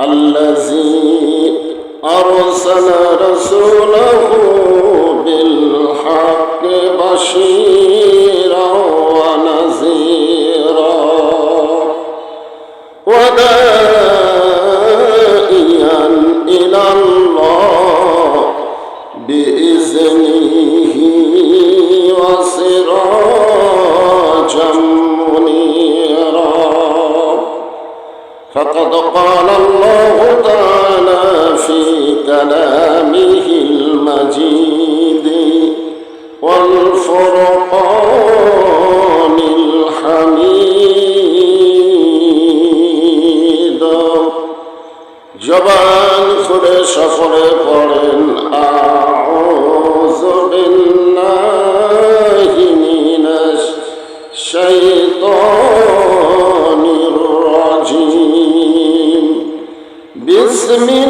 الذي أرسل رسوله بالحق بشيرا ونذيرا ودائيا إلى الله بإذنه وسراجا منيرا. فقد قال الله كلامه المجيد والفرقان الحميد জবান খুলে সফরে পড়েন আউযু বিল্লাহি মিনাশ শাইতানির রাজিম বিসমিল্লাহির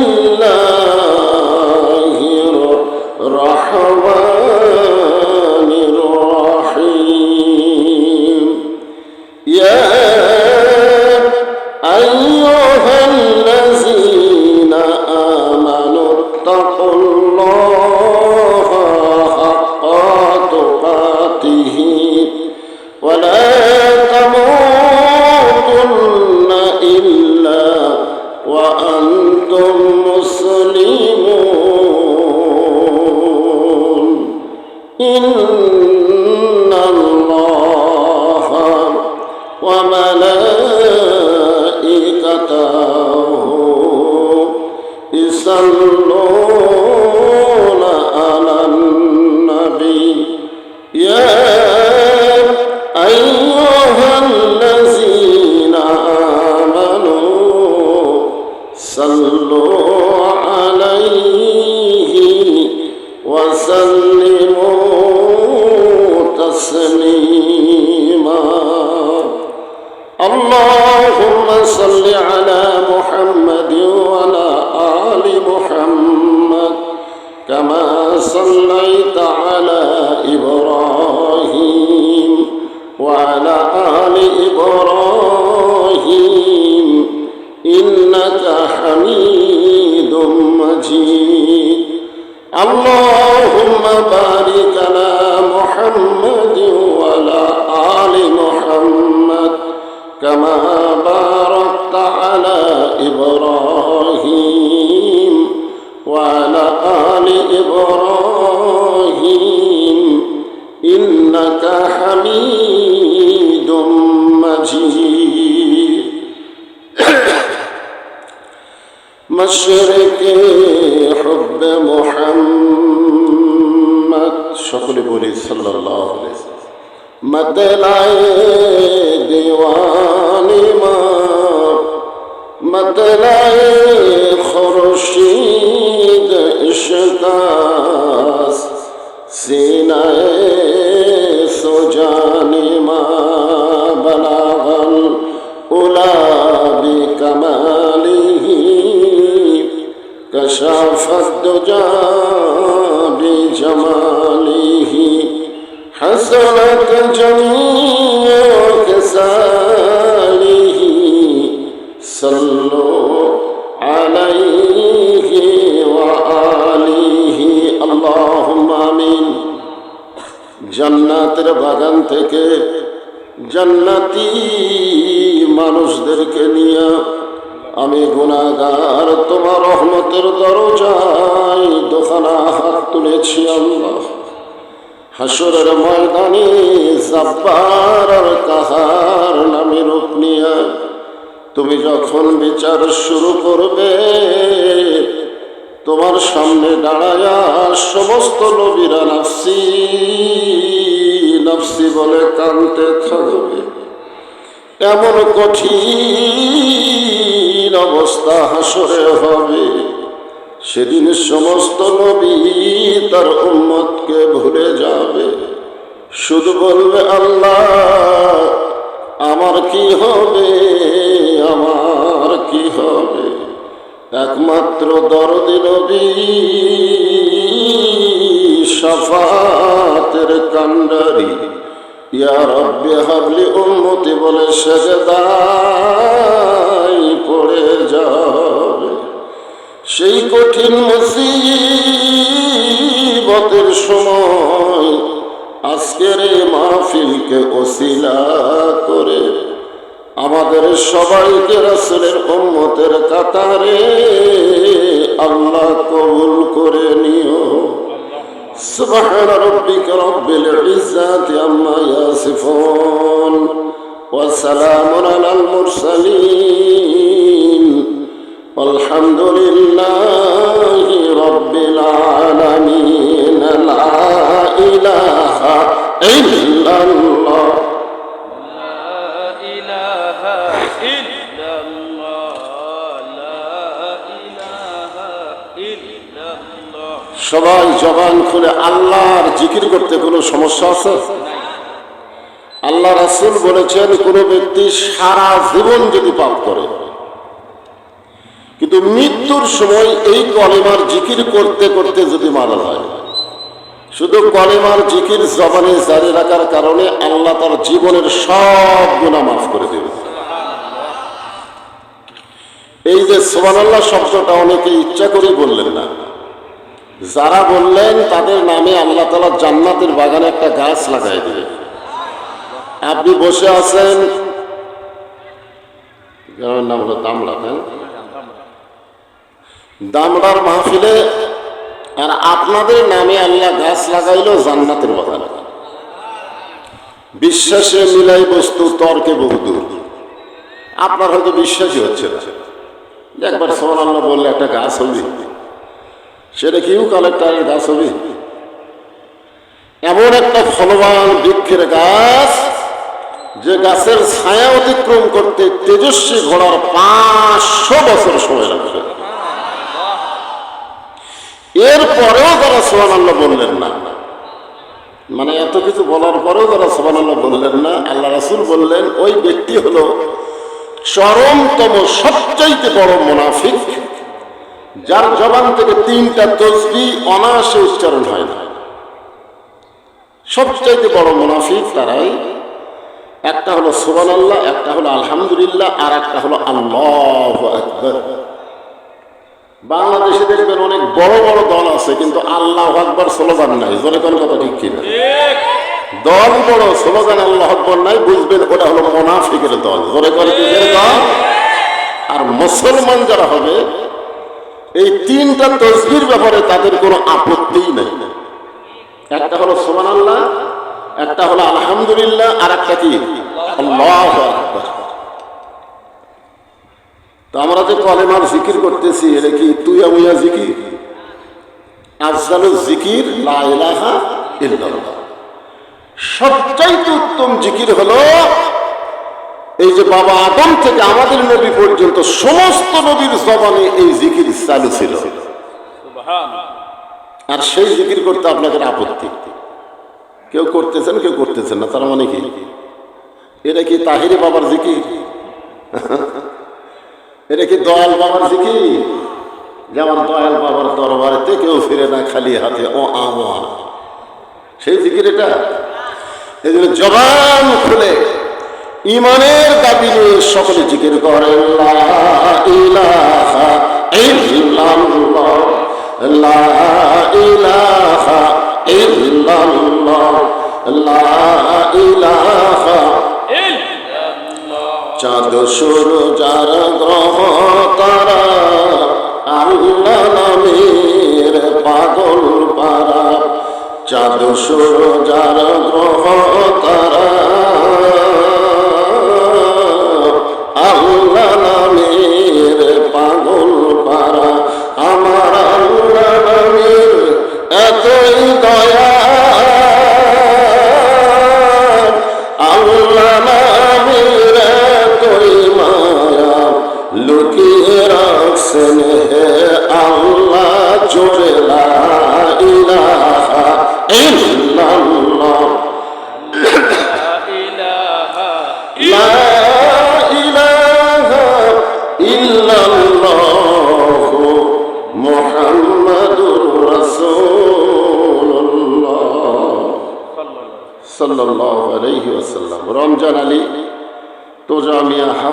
كما باركت على إبراهيم وعلى آل إبراهيم إنك حميد مجيد مشرك حب محمد شكرا بولي صلى الله عليه وسلم مدلعين دلائے خورشید اشکاس سینہ سو جانی ماں بلاغن اولا بی کمالی کشافت دجا بی جمالی حسنت جمیع کے ساتھ থেকে জান্নাতি মানুষদেরকে নিয়ে আমি গুণাগার তোমার রহমতের দরজায় দোকানা হাত তুলেছি আল্লাহ। হাসরের ময়দানে জাব্বার আর কাহার নামে রূপ নিয়ে তুমি যখন বিচার শুরু করবে, তোমার সামনে দাঁড়ায়া সমস্ত নবীরা নাফসি বলে কানতে থাকবে এমন কঠিন অবস্থা হাসরে হবে। সেদিন সমস্ত নবী তার উম্মতকে ভুলে যাবে। শুধু বলবে, আল্লাহ, আমার কি হবে? আমার কি হবে? একমাত্র দরদি নবী সফাতের কান্ডারি ইয়া রব্বে হাবলি উম্মতি বলে সেজদাই পড়ে যাবে। সেই কঠিন মুসিবতের সময় আজকের এই মাহফিলকে ওসিলা করে আমাদের সবাইকে রাসুলের উম্মতের কাতারে আল্লাহ কবুল করে নিও। سبحان ربك رب العزة عما يصفون وسلام على المرسلين والحمد لله رب العالمين لا إله إلا الله সবাই জবান খুলে আল্লাহর জিকির করতে কোনো সমস্যা আছে? আল্লাহ রাসুল বলেছেন, কোনো ব্যক্তি সারা জীবন যদি পাপ করে, কিন্তু মৃত্যুর সময় এই কলেমার জিকির করতে করতে যদি মারা যায়, শুধু কলেমার জিকির জবানে জারি রাখার কারণে আল্লাহ তার জীবনের সব গুণা মাফ করে দেবে এই যে সোমান আল্লাহ শব্দটা অনেকে ইচ্ছা করেই বললেন না। যারা বললেন তাদের নামে আল্লাহ তালা জান্নাতের বাগানে একটা গাছ লাগাই দিবে। আপনি বসে আছেন। গ্রামের নাম হলো দামড়া, তাই? দামড়ার মাহফিলে আর আপনাদের নামে আল্লাহ গাছ লাগাইলো জান্নাতের বাগানে। বিশ্বাসে মিলাই বস্তু, তর্কে বহুদূর আপনার হয়তো বিশ্বাসই হচ্ছে না। একবার সোমান আল্লাহ বললে, একটা গাছ হবে সেটা কিউ কালেক্টারের গাছ হবে। এমন একটা ফলবান বৃক্ষের গাছ, যে গাছের ছায়া অতিক্রম করতে তেজস্বী ঘোড়ার পাঁচশো বছর সময় লাগবে। এরপরেও তারা সোহান আল্লাহ বললেন না মানে এত কিছু বলার পরেও তারা সোহান আল্লাহ বললেন না, আল্লাহ রাসুল বললেন, ওই ব্যক্তি হলো চরমতম সবচাইতে বড় মোনাফিক। যার জবান থেকে তিনটা তসবি অনায়াসে উচ্চারণ হয় না। সবচাইতে বড় মুনাফিক তারাই। একটা হলো সুবান আল্লাহ একটা হলো আলহামদুলিল্লাহ, আর একটা হলো আল্লাহ বাংলাদেশে দেখবেন অনেক বড় বড় দল আছে, কিন্তু আল্লাহ আকবর স্লোগান নাই। জোরে কোন কথা ঠিক কিনা? দল বড়, স্লোগান আল্লাহ আকবর নাই, বুঝবেন ওটা হলো মোনাফিকের দল। জোরে করে দল আর মুসলমান যারা হবে এই তিনটা তসবির ব্যাপারে তাদের কোনো আপত্তিই নেই। একটা হলো সোমান আল্লাহ একটা হলো আলহামদুলিল্লাহ, আর একটা কি? তো আমরা যে কলেমার জিকির করতেছি, এটা কি তুই আমিয়া জিকির? আফজালু জিকির, লা ইলাহা ইল্লাল্লাহ। সবচাইতে উত্তম জিকির হলো এই যে বাবা আদম থেকে আমাদের নবী পর্যন্ত সমস্ত নবীর জবানে এই জিকির চালু ছিল। আর সেই জিকির করতে আপনাদের আপত্তি? কেউ করতেছেন কেউ করতেছেন না তার মানে কি? এটা কি তাহিরে বাবার জিকির? এটা কি দয়াল বাবার জিকির? যেমন দয়াল বাবার দরবারেতে কেউ ফিরে না খালি হাতে ও আমার। সেই জিকির এটা? এই জন্য জবান খুলে ইমানের দাবি নিয়ে সকলে জিকির করেন চাঁদ সুর যার গ্রহ তারা আল্লাহ নামের পাগল পারা। চাঁদ সুর যার গ্রহ তারা দয়া। আল্লাহ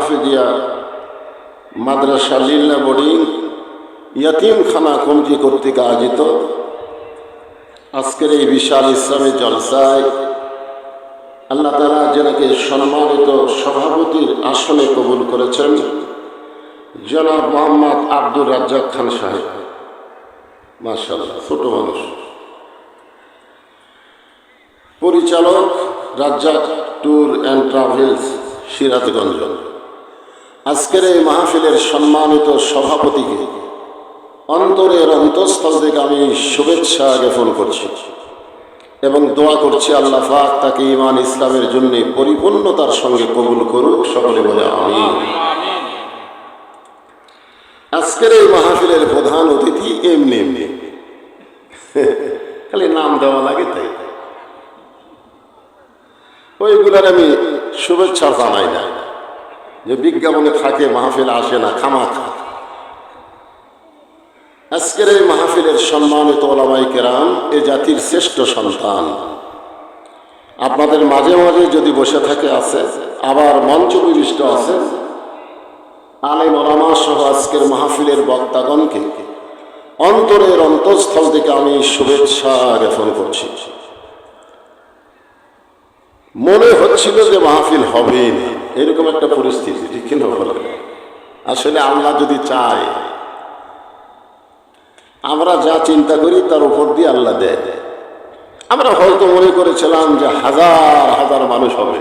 হাফিজিয়া মাদ্রাসা লিল্লা বোর্ডিং ইয়াতিমখানা কমিটি কর্তৃক আয়োজিত। আজকের এই বিশাল ইসলামী জলসায় আল্লাহ তালা যেনাকে সম্মানিত সভাপতির আসনে কবুল করেছেন জনাব মোহাম্মদ আব্দুর রাজ্জাক খান সাহেব। মাশাল্লাহ ছোট মানুষ। পরিচালক Razzak tour and travels Sirajganj. আজকের এই মাহফিলের সম্মানিত সভাপতিকে অন্তরের অন্তঃস্থল থেকে আমি শুভেচ্ছা জ্ঞাপন করছি এবং দোয়া করছি আল্লাহ পাক তাকে ইমান ইসলামের জন্য পরিপূর্ণতার সঙ্গে কবুল করুক, সকলে বলে আমি আজকের এই মাহফিলের প্রধান অতিথি এমনি এমনি। খালি নাম দেওয়া লাগে তাই। ওইগুলার আমি শুভেচ্ছা জানাই না। যে বিজ্ঞাপনে থাকে, মাহফিল আসে না খামা খা আজকের এই মাহফিলের সম্মানিত ওলামাই কেরাম, এ জাতির শ্রেষ্ঠ সন্তান। আপনাদের মাঝে মাঝে যদি বসে থাকে আছে, আবার মঞ্চ বিশিষ্ট আছে, আলেম ওলামা সহ আজকের মাহফিলের বক্তাগণকে অন্তরের অন্তঃস্থল থেকে আমি শুভেচ্ছা জ্ঞাপন করছি। মনে হচ্ছিল যে মাহফিল হবেই না। এরকম একটা পরিস্থিতি, ঠিক কিনা বলে? আসলে আল্লাহ যদি চায়, আমরা যা চিন্তা করি তার উপর দিয়ে আল্লাহ দেয়। আমরা হয়তো মনে করেছিলাম যে হাজার হাজার মানুষ হবে।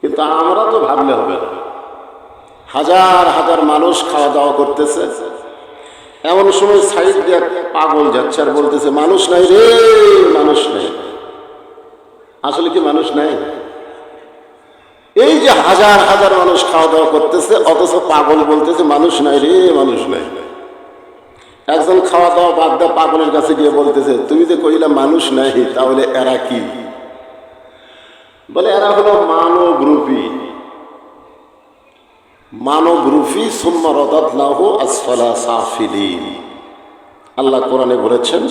কিন্তু আমরা তো ভাবলে হবে না। হাজার হাজার মানুষ খাওয়া দাওয়া করতেছে। এমন সময় সাইড দিয়ে পাগল যাচ্ছে আর বলতেছে, মানুষ নাই রে, মানুষ নাই। আসলে কি মানুষ নাই? এই যে হাজার হাজার মানুষ খাওয়া দাওয়া করতেছে, অথচ পাগল বলতেছে, মানুষ নাই রে, মানুষ নাই। একজন খাওয়া দাওয়া বাদ দেওয়া পাগলের কাছে গিয়ে বলতেছে, তুমি যে কইলা মানুষ নাই, তাহলে এরা কি? বলে, এরা হলো মানব রূপী মানব রূপী সুম্মা রদাতনাহু আসফালা সাফিলিন। আল্লাহ কোরআনে বলেছেন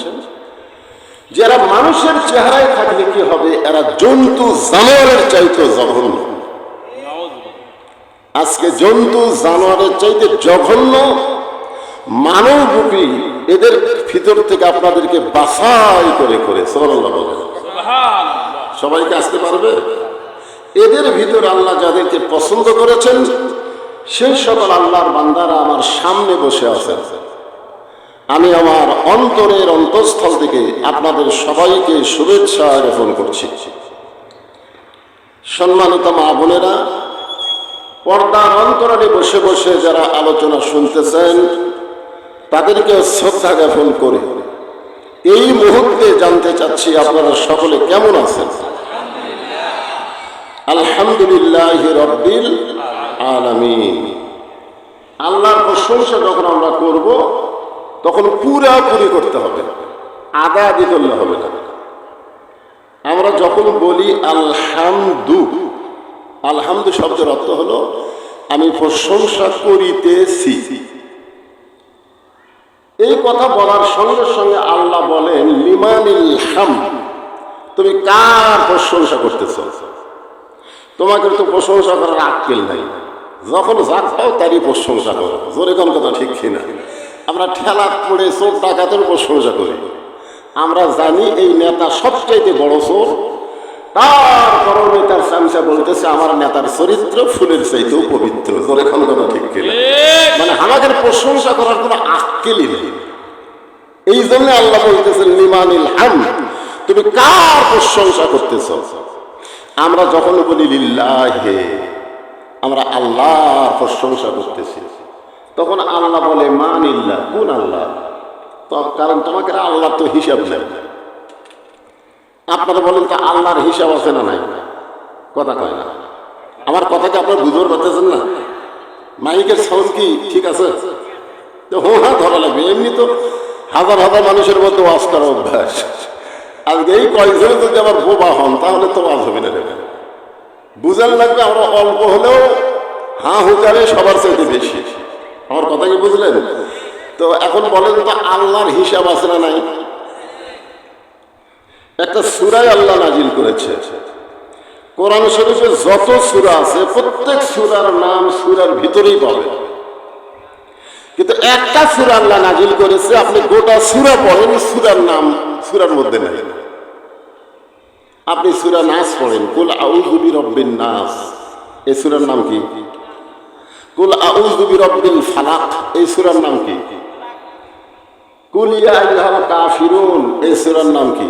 যে এরা মানুষের চেহারায় থাকলে কি হবে? এরা জন্তু জানোয়ারের চাইতে জঘন্য। আজকে জন্তু জানোয়ারের চাইতে জঘন্য মানবরূপী এদের ভিতর থেকে আপনাদেরকে বাছাই করে করে। সবাইকে আসতে পারবে? এদের ভিতর আল্লাহ যাদেরকে পছন্দ করেছেন সেই সকল আল্লাহর বান্দারা আমার সামনে বসে আছেন। আমি আমার অন্তরের অন্তঃস্থল থেকে আপনাদের সবাইকে শুভেচ্ছা জ্ঞাপন করছি। সম্মানিত মা বোনেরা, পর্দার অন্তরালে বসে বসে যারা আলোচনা শুনতেছেন, তাদেরকে শ্রদ্ধা জ্ঞাপন করে এই মুহূর্তে জানতে চাচ্ছি আপনারা সকলে কেমন আছেন? আলহামদুলিল্লাহ আলামিন। আল্লাহর প্রশংসা যখন আমরা করব তখন পুরাপুরি করতে হবে আদা আদি করলে হবে না। আমরা যখন বলি আলহামদু আলহামদু শব্দের অর্থ হলো, আমি প্রশংসা করিতেছি। এই কথা বলার সঙ্গে সঙ্গে আল্লাহ বলেন, লিমানিল হাম, তুমি কার প্রশংসা করতেছ? তোমাকে তো প্রশংসা করার আক্কেল নাই। যখন যা তারই প্রশংসা করো। জোরে কোন কথা ঠিক কিনা? আমরা ঠেলা পড়ে চোর ডাকাতের প্রশংসা করি। আমরা জানি এই নেতা সবচাইতে বড় চোর। তারপরও নেতার চামচা বলতেছে আমার নেতার চরিত্র ফুলের চাইতেও পবিত্র। জোরে কোন কথা ঠিক মানে আমাদের প্রশংসা করার কোনো আক্কেলই নেই। এই জন্য আল্লাহ বলতেছেন লিমানিল হাম। তুমি কার প্রশংসা করতেছ? আমরা যখন বলি লিল্লাহে আমরা আল্লাহর প্রশংসা করতেছি। তখন আল্লাহ বলে মানিল্লাহ কোন আল্লাহ? কারণ তোমাকে আল্লাহ তো হিসাব নেই। আপনারা বলেন তো আল্লাহর হিসাব আছে না নাই? কথা কয় না। আমার কথাকে আপনার বুঝতে পারতেছেন না? মাইকের সাউন্ড কি ঠিক আছে? তো হো হ্যাঁ ধরা লাগবে। এমনি তো হাজার হাজার মানুষের মধ্যে ওয়াজ করা অভ্যাস। আজকে এই কয়েকজনে যদি আবার বোবা হন, তাহলে তো ওয়াজ হবে না দেবে বুঝার লাগবে আমরা অল্প হলেও হাঁ হুকারে সবার চাইতে বেশি। আমার কথা কি বুঝলেন? তো এখন বলেন তো আল্লাহর হিসাব আছে না নাই? একটা সুরাই আল্লাহ নাজিল করেছে। কোরআন শরীফে যত সুরা আছে, প্রত্যেক সুরার নাম সুরার ভিতরেই পাবে। কিন্তু একটা সুরা আল্লাহ নাজিল করেছে, আপনি গোটা সুরা পড়েন, সুরার নাম সুরার মধ্যে নাই। আপনি সুরা নাস পড়েন, কুল আউযু রব্বিন নাস। এই সুরার নাম কি? কুল আউযু রব্বিল ফালাক, এই সুরার নাম কি? কুল ইয়া আইয়ুহাল কাফিরুন, এই সুরার নাম কি?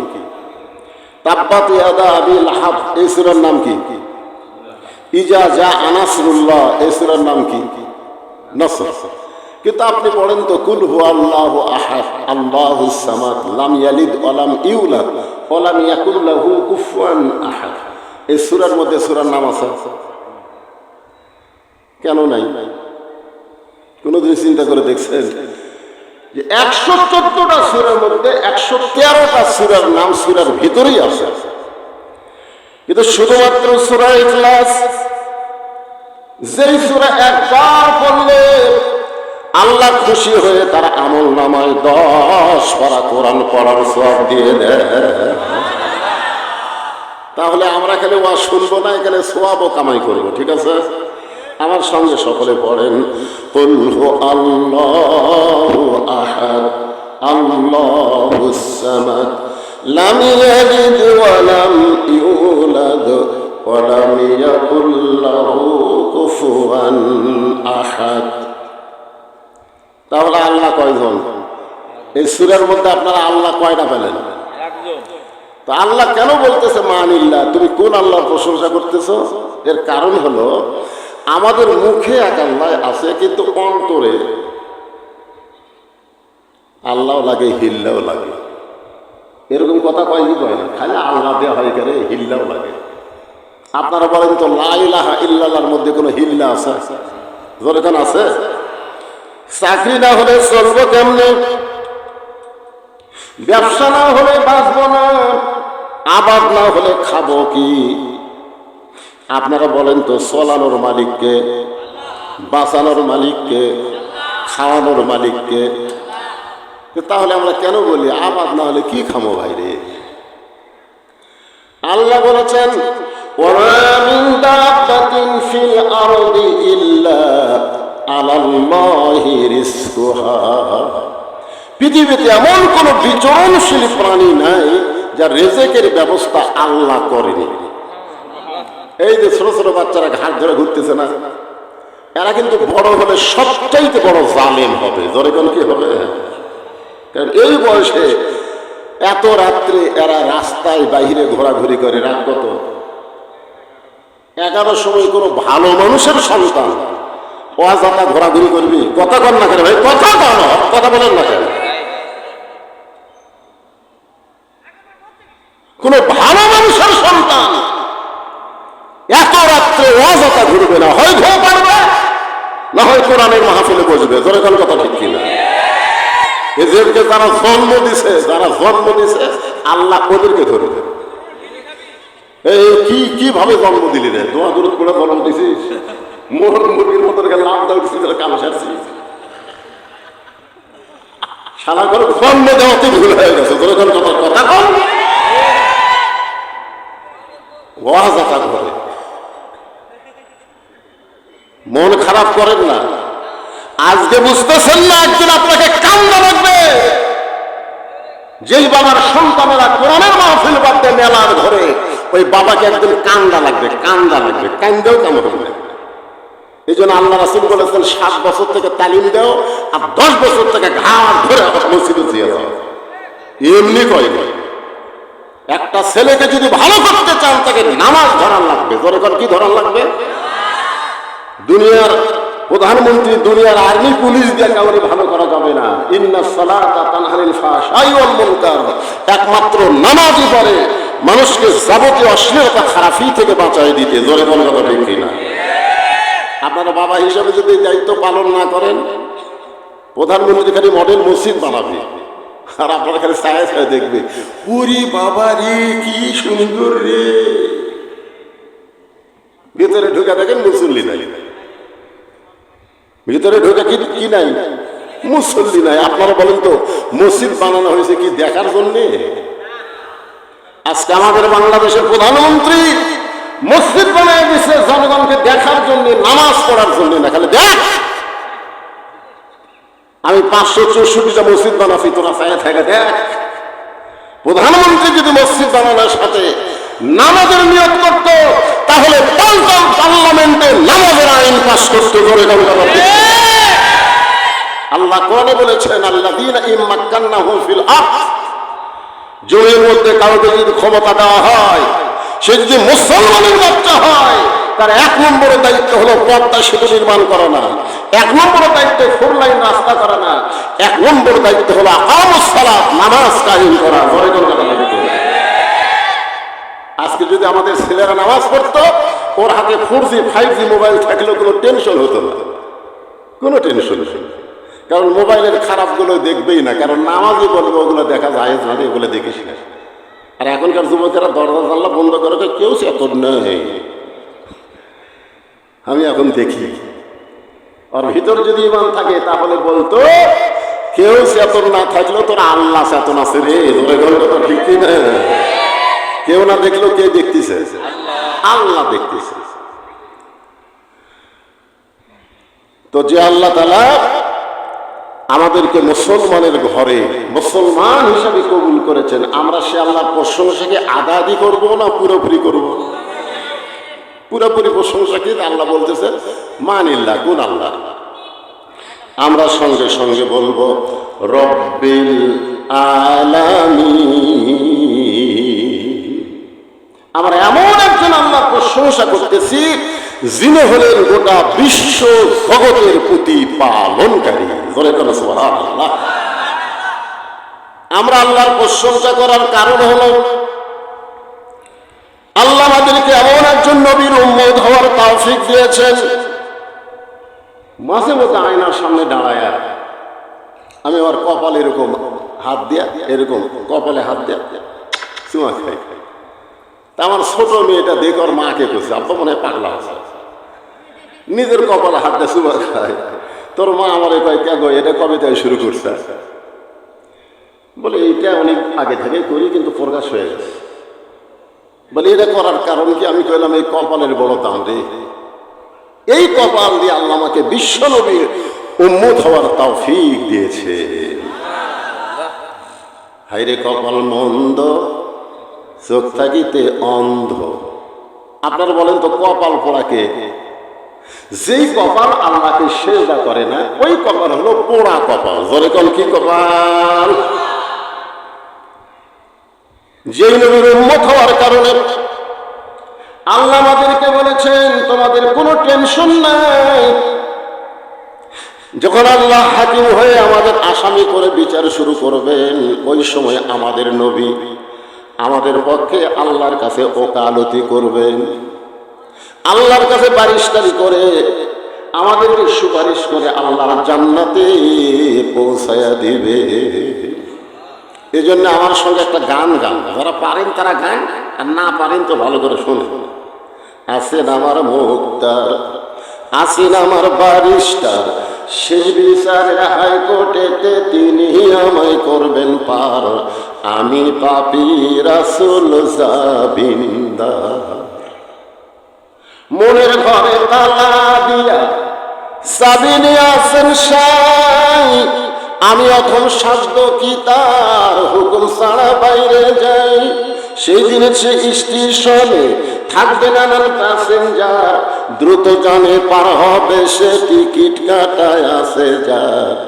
তাব্বাত ইয়াদা আবি লাহাব এই সুরার নাম কি? ইজা যা আনাসরুল্লাহ, এই সুরার নাম কি? নসর। কিন্তু আপনি পড়েন তো, কুল হু আল্লাহ আহাদ, আল্লাহু সামাদ, লাম ইয়ালিদ ওয়ালাম ইউলাদ ওয়ালাম ইয়াকুল লাহু কুফুয়ান আহাদ। এই সূরার মধ্যে সূরার নাম আছে? কেন নাই? কোনদিন চিন্তা করে দেখছেন যে একশো চোদ্দটা সুরের মধ্যে একশো তেরোটা সুরার নাম সুরার ভিতরেই আছে। কিন্তু শুধুমাত্র সুরা ইখলাস, যেই সুরা একবার পড়লে আল্লাহ খুশি হয়ে তার আমল নামায় দশ পারা কোরআন পড়ার সব দিয়ে দেয়। তাহলে আমরা এখানে ওয়া শুনব না, এখানে সোয়াবও কামাই করব, ঠিক আছে? আমার সঙ্গে সকলে পড়েন আল্লাহু কুফুয়ান তাহলে আল্লাহ কয়জন? এই সূরার মধ্যে আপনারা আল্লাহ কয়টা পেলেন? তো আল্লাহ কেন বলতেছে মানিল্লা তুমি কোন আল্লাহর প্রশংসা করতেছো? এর কারণ হলো আমাদের মুখে এক আল্লাহ আছে কিন্তু অন্তরে। আল্লাহ লাগে, হিল্লাও লাগে। এরকম কথা কয় কি কয় না? খালি আল্লাহ দেওয়া হয় কেন, হিল্লাও লাগে। আপনারা বলেন তো লাইলাহা ইল্লাল্লাহর মধ্যে কোনো হিল্লা আছে? যেরকম আছে? চাকরি না হলে চলবো কেমনে? ব্যবসা না হলে বাঁচবো না। আবাদ না হলে খাব কি? আপনারা বলেন তো, চলানোর মালিককে, বাঁচানোর মালিককে, খাওয়ানোর মালিককে তাহলে আমরা কেন বলি, আবাদ না হলে কি খামো ভাইরে আল্লাহ বলেছেন ইল্লা পৃথিবীতে এমন কোন বিচরণশীল প্রাণী নাই যা রেজেকের ব্যবস্থা আল্লাহ করেনি। এই যে ছোট ছোট বাচ্চারা ঘাট ধরে ঘুরতেছে না, এরা কিন্তু বড় হলে সবচাইতে বড় জালেম হবে। জোরে কোন কি হবে? কারণ এই বয়সে এত রাত্রে এরা রাস্তায় বাইরে ঘোরাঘুরি করে, রাত কত? এগারো সময় কোনো ভালো মানুষের সন্তান অজাতা ঘোরাঘুরি করবি? কথা কর না কেন ভাই, কথা কর কথা বলেন না কেন? কোন ভালো মানুষের সন্তান এত রাত্রে অযথা ঘুরবে না, হয় ঘুম পারবে না হয় কোরআনের মাহফিলে বসবে। ধরে কোন কথা ঠিক কিনা? এদেরকে যারা জন্ম দিছে, যারা জন্ম দিছে, আল্লাহ ওদেরকে ধরবে এই কি, কীভাবে জন্ম দিলি রে? দূরত করে জন্ম দিছিস? মোহন মুরগির মতো লাভ দিছিস কাম সারছিস সারা করে জন্ম দেওয়াতে ভুল হয়ে গেছে ধরে কোন কথা কথা কম ওয়াজাতা করে মন খারাপ করেন না। আজকে বুঝতেছেন না, একদিন আপনাকে কান্না লাগবে। যেই বাবার সন্তানেরা কোরআনের মাহফিল বাদতে মেলার ঘরে, ওই বাবাকে একদিন কান্দা লাগবে কান্দা লাগবে। কান্দেও কেমন হবে? এই জন্য আল্লাহ রাসুল বলেছেন, সাত বছর থেকে তালিম দেও, আর দশ বছর থেকে ঘাট ধরে মসজিদে দিয়ে দাও এমনি কয় একটা ছেলেকে যদি ভালো করতে চান, তাকে নামাজ ধরার লাগবে। জোরে কি ধরার লাগবে? দুনিয়ার প্রধানমন্ত্রী, দুনিয়ার আর্মি, পুলিশ দিয়ে কাউরে ভালো করা যাবে না। ইন্না সালাতা ওয়াল মুনকার। একমাত্র নামাজই পারে মানুষকে যাবতীয় অশ্লীলতা খারাপি থেকে বাঁচাই দিতে। জোরে বল কথা ঠিক কিনা? আপনারা বাবা হিসাবে যদি দায়িত্ব পালন না করেন, প্রধানমন্ত্রী খালি মডেল মসজিদ বানাবে। আর আপনারা খালি ছায়া ছায়া দেখবে। পুরি বাবা রে, কি সুন্দর রে। ভিতরে ঢুকে দেখেন মুসল্লি নাই। ভিতরে ঢুকে কি কি নাই? মুসল্লি নাই। আপনারা বলেন তো, মসজিদ বানানো হয়েছে কি দেখার জন্যে? আজকে আমাদের বাংলাদেশের প্রধানমন্ত্রী মসজিদ বানায় দিয়েছে জনগণকে দেখার জন্য, নামাজ পড়ার জন্য না, খালি দেখ। আমি পাঁচশো চৌষট্টিটা মসজিদ বানাছি, তোরা চায় থাকে দেখ। প্রধানমন্ত্রী যদি মসজিদ বানানোর সাথে নামাজের নিয়োগ করত, তাহলে পঞ্চম পার্লামেন্টে নামাজের আইন পাশ করতে ধরে আল্লাহ কোরআনে বলেছেন আল্লাহ দিন ইম্মাক্কান্না ফিল আরদ। জমির মধ্যে কাউকে যদি ক্ষমতা দেওয়া হয়, সে যদি মুসলমানের বাচ্চা হয়, তার এক নম্বরের দায়িত্ব হলো পদ্মা সেতু নির্মাণ করা না। এক নম্বরের দায়িত্ব ফোর লাইন রাস্তা করা না। এক নম্বর দায়িত্ব হলো আকামুস সালাত, নামাজ কায়েম করা। ঘরে বলতে। আজকে যদি আমাদের ছেলেরা নামাজ পড়তো ওর হাতে four G five G mobile থাকলেও কোনো টেনশন হতো না। কোনো টেনশন নেই কারণ মোবাইলের খারাপগুলো দেখবেই না। কারণ নামাজই বলবে ওগুলো দেখা যায় না রে, ওগুলো দেখিস না। আর এখনকার যুবকেরা দরজা জানলা বন্ধ করে কেউ চেতন নেই। আমি এখন দেখি। আর ভিতরে যদি ইমান থাকে তাহলে বলতো কেউ চেতন না থাকলেও তোর আল্লাহ চেতন আছে রে ধরে গল্প তো ঠিক না কেউ না দেখলেও কে দেখতেছে? আল্লাহ দেখতেছে। তো যে আল্লাহ তালা আমাদেরকে মুসলমানের ঘরে মুসলমান হিসাবে কবুল করেছেন, আমরা সে আল্লাহর প্রশংসাকে আদাদি করব না পুরোপুরি করব? পুরোপুরি প্রশংসা কি? আল্লাহ বলতেছে মানিল্লা কোন আল্লাহ আমরা সঙ্গে সঙ্গে বলব, রব্বিল আলামী আমরা এমন একজন আল্লাহ প্রশংসা করতেছি, যিনি হলেন গোটা বিশ্ব জগতের প্রতি পালনকারী। বলে আমরা আল্লাহর প্রশংসা করার কারণ হলো, আল্লাহ আমাদেরকে এমন একজন নবীর উম্মত হওয়ার তৌফিক দিয়েছেন। মাঝে মধ্যে আয়নার সামনে দাঁড়ায়, আমি আমার কপাল এরকম হাত দিয়া, এরকম কপালে হাত দিয়া চুমা খাই। আমার ছোট মেয়েটা দেখে ওর মাকে করছে আব্বা মনে হয় পাগলা আছে নিজের কপালে হাত চুমা খায়। তোর মা আমার কয়, কে গো, এটা কবে তাই শুরু করছে? বলে এটা অনেক আগে থেকে করি, কিন্তু প্রকাশ হয়ে গেছে। বলে, এটা করার কারণ কি? আমি কইলাম, এই কপালের বড় দাম রে। এই কপাল দিয়ে আল্লাহ আমাকে বিশ্ব নবীর উন্মুখ হওয়ার তৌফিক দিয়েছে। হাইরে কপাল মন্দ। চোখ থাকিতে অন্ধ। আপনারা বলেন তো, কপাল পোড়াকে যেই কপাল আল্লাহকে সেজদা করে না, ওই কপাল হলো পোড়া কপাল। জোরে কল কি কপাল? যেই নবীর উন্মত হওয়ার কারণে আল্লাহ আমাদেরকে বলেছেন, তোমাদের কোনো টেনশন নাই। যখন আল্লাহ হাকিম হয়ে আমাদের আসামি করে বিচার শুরু করবেন, ওই সময় আমাদের নবী আমাদের পক্ষে আল্লাহর কাছে ওকালতি করবেন। আল্লাহর কাছে বারিশতারি করে আমাদেরকে সুপারিশ করে আল্লাহর জান্নাতে পৌঁছায়া দিবে। এই জন্য আমার সঙ্গে একটা গান গান যারা পারেন তারা গান, আর না পারেন তো ভালো করে শুনুন। আছেন আমার মুক্তার আসেন আমার বারিস্টার শেষ বিচারে হাইকোর্টেতে তিনি আমায় করবেন পার। আমি পাপি রাসুল জাবিন্দা। মনের ঘরে তালা দিয়া সাবিনে আছেন সাই। আমি এখন সাজদ কি তার হুকুম ছাড়া বাইরে যাই। সেই দিনে সে স্টেশনে থাকবে নানান প্যাসেঞ্জার দ্রুত জানে পার হবে সে, টিকিট কাটায় আসে যা।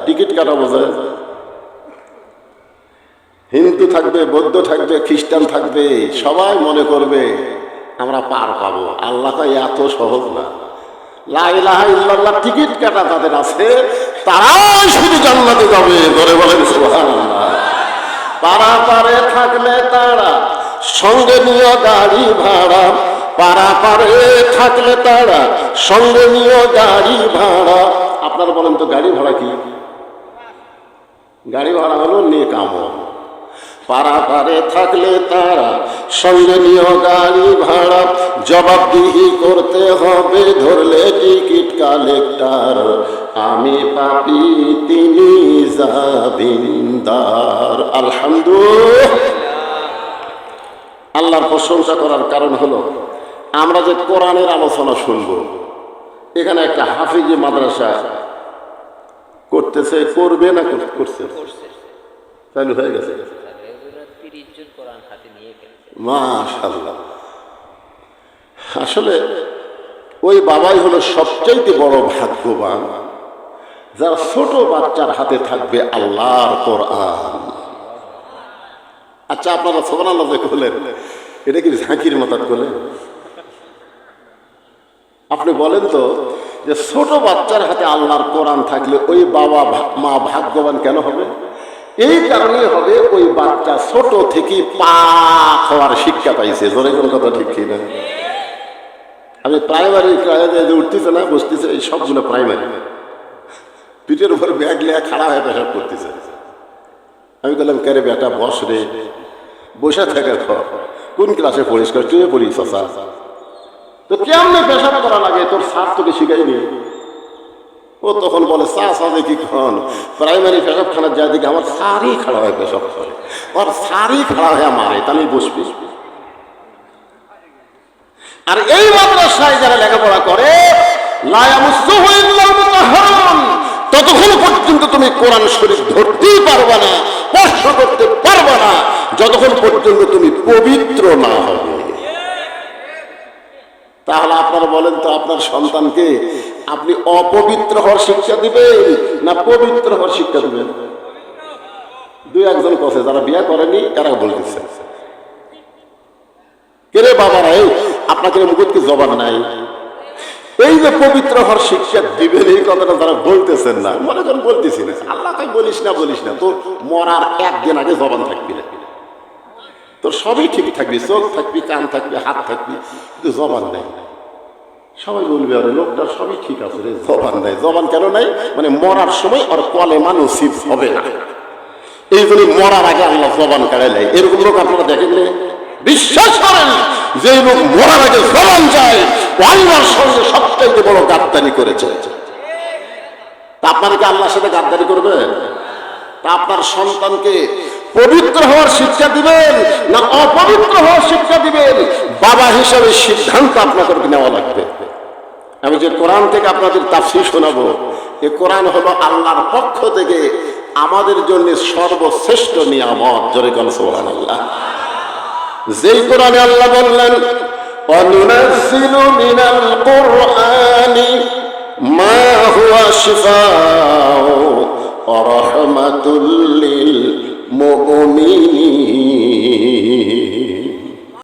টিকিট কাটা বোঝে হিন্দু থাকবে, বৌদ্ধ থাকবে, খ্রিস্টান থাকবে, সবাই মনে করবে আমরা পার পাবো। আল্লাহ তো এত সহজ না। লাইলাহা ইল্লাল্লাহ, টিকিট কাটা তাদের আছে। তারাই শুধু জান্নাতে যাবে। ধরে বলেন সুবহানাল্লাহ। পাড়া পারে থাকলে তারা সঙ্গে নিয়ে গাড়ি ভাড়া। পাড়া পারে থাকলে তারা সঙ্গে নিয়ে গাড়ি ভাড়া। আপনারা বলেন তো, গাড়ি ভাড়া কি? গাড়ি ভাড়া হলো নেক পাড়া পারে থাকলে তারা সঙ্গে নিয়ে গাড়ি ভাড়া। জবাবদিহি করতে হবে, ধরলে টিকিট কালেক্টর। আমি পাপি, তিনি জাবিন্দার আলহামদুলিল্লাহ। আল্লাহর প্রশংসা করার কারণ হলো, আমরা যে কোরআনের আলোচনা শুনব, এখানে একটা হাফিজি মাদ্রাসা করতেছে, করবে না কর- করছে? চালু হয়ে গেছে। আসলে ওই বাবাই হলো সবচাইতে বড় ভাগ্যবান, যার ছোট বাচ্চার হাতে থাকবে আল্লাহর কোরআন। আচ্ছা আপনারা সোমান আল্লাহ করলেন, এটা কি ঝাঁকির মতাত করলেন আপনি বলেন তো যে ছোট বাচ্চার হাতে আল্লাহর কোরআন থাকলে ওই বাবা মা ভাগ্যবান কেন হবে? এই কারণে হবে ওই বাচ্চা ছোট থেকে পা খাওয়ার শিক্ষা পাইছে। জোরে কোন কথা ঠিক কি না আমি প্রাইমারি যে উঠতেছে না, বসতেছে, এই সবগুলো প্রাইমারি পিঠের উপর ব্যাগ লিয়ে খাড়া হয়ে পেশাব করতেছে। আমি বললাম, কে রে বেটা, বস রে। বসে থাকে খর কোন ক্লাসে পড়িস তুই পড়িস, চাচা। তো কেমনে পেশাব করা লাগে? তোর স্যার তোকে শিখাইনি ও তখন বলে, চা চা, দেখি খন। প্রাইমারি পেশাব খানার যায় দেখি আমার সারই খাড়া হয় পেশাব করে। ওর সারই খাড়া হয়ে মারে তাহলে বসবি আর এই মাদ্রাসায় যারা লেখাপড়া করে। ততক্ষণ পর্যন্ত তুমি কোরআন শরীফ ধরতেই পারবে না। স্পর্শ করতে পারবে না, যতক্ষণ পর্যন্ত তুমি পবিত্র না হবে। তাহলে আপনারা বলেন তো, আপনার সন্তানকে আপনি অপবিত্র হওয়ার শিক্ষা দিবেন না পবিত্র হওয়ার শিক্ষা দিবেন? দুই একজন কথা যারা বিয়ে করেনি, এরা বলতেছে। কেরে বাবারা আপনাকে মুকুট কি জবান নাই? এই যে পবিত্র হওয়ার শিক্ষা দিবেন, এই কথাটা যারা বলতেছেন না, মনে করেন বলতেছি না। আল্লাহ তাই বলিস না বলিস না, তোর মরার একদিন আগে জবান থাকবি না। তোর সবই ঠিক থাকবি, চোখ থাকবি, কান থাকবি, হাত থাকবি, কিন্তু জবান নেই। সবাই বলবে, আরে লোকটার সবই ঠিক আছে রে, জবান নাই। জবান কেন নাই? মানে মরার সময় আর কলে মানুষিব হবে না। এই জন্য মরার আগে আল্লাহ জবান কাড়াই নেয়। এরকম লোক আপনারা দেখেননি বিশ্বাস করেন যে লোক মরার আগে জবান যায় আল্লাহর সঙ্গে সবচাইতে বড় গাদ্দারি করেছে। আপনারা কি আল্লাহর সাথে গাদ্দারি করবে তা আপনার সন্তানকে পবিত্র হওয়ার শিক্ষা দিবেন না অপবিত্র হওয়ার শিক্ষা দিবেন? বাবা হিসাবে সিদ্ধান্ত আপনাদের নেওয়া লাগবে। আমি যে কোরআন থেকে আপনাদের তাফসির শোনাবো, এ কোরআন হলো আল্লাহর পক্ষ থেকে আমাদের জন্য সর্বশ্রেষ্ঠ নিয়ামত। জোরে কোন সোহান আল্লাহ যেই কোরআনে আল্লাহ বললেন অনুনাসিলু মিনাল কোরআনি মা হুয়া শিফাও অরহমাতুল্লিল মুমিনিন।